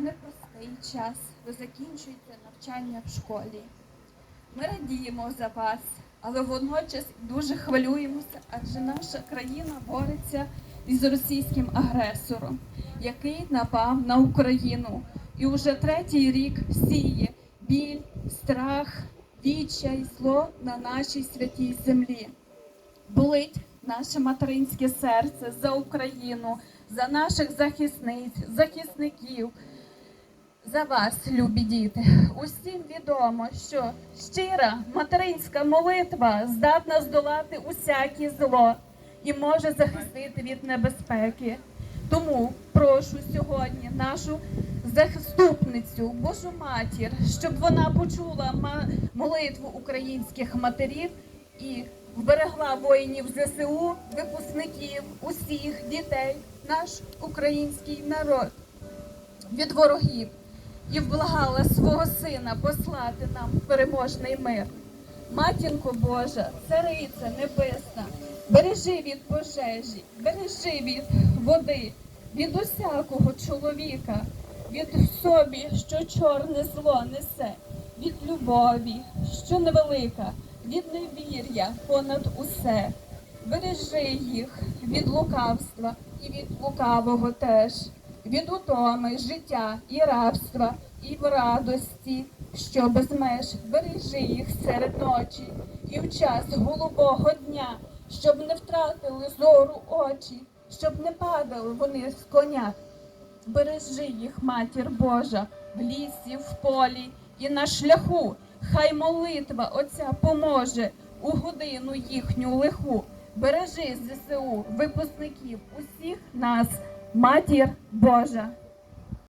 непростий час ви закінчуєте навчання в школі. Ми радіємо за вас, але водночас дуже хвилюємося, адже наша країна бореться із російським агресором, який напав на Україну і уже третій рік сіє біль, страх, відчай, зло на нашій святій землі. Болить наше материнське серце за Україну, за наших захисниць, захисників, за вас, любі діти. Усім відомо, що щира материнська молитва здатна здолати усяке зло і може захистити від небезпеки. Тому прошу сьогодні нашу заступницю, Божу матір, щоб вона почула молитву українських матерів і вберегла воїнів ЗСУ, випускників, усіх дітей, наш український народ від ворогів і вблагала свого сина послати нам переможний мир. Матінко Божа, цариця небесна, бережи від пожежі, бережи від води, від усякого чоловіка, від собі, що чорне зло несе, від любові, що невелика, від невір'я понад усе. Бережи їх від лукавства і від лукавого теж, від утоми, життя і рабства, і в радості, що без меж бережи їх серед ночі, і в час голубого дня, щоб не втратили зору очі, щоб не падали вони з коня. Бережи їх, матір Божа, в лісі, в полі і на шляху. Хай молитва Отця поможе у годину їхню лиху. Бережи ЗСУ, випускників усіх нас, матір Божа.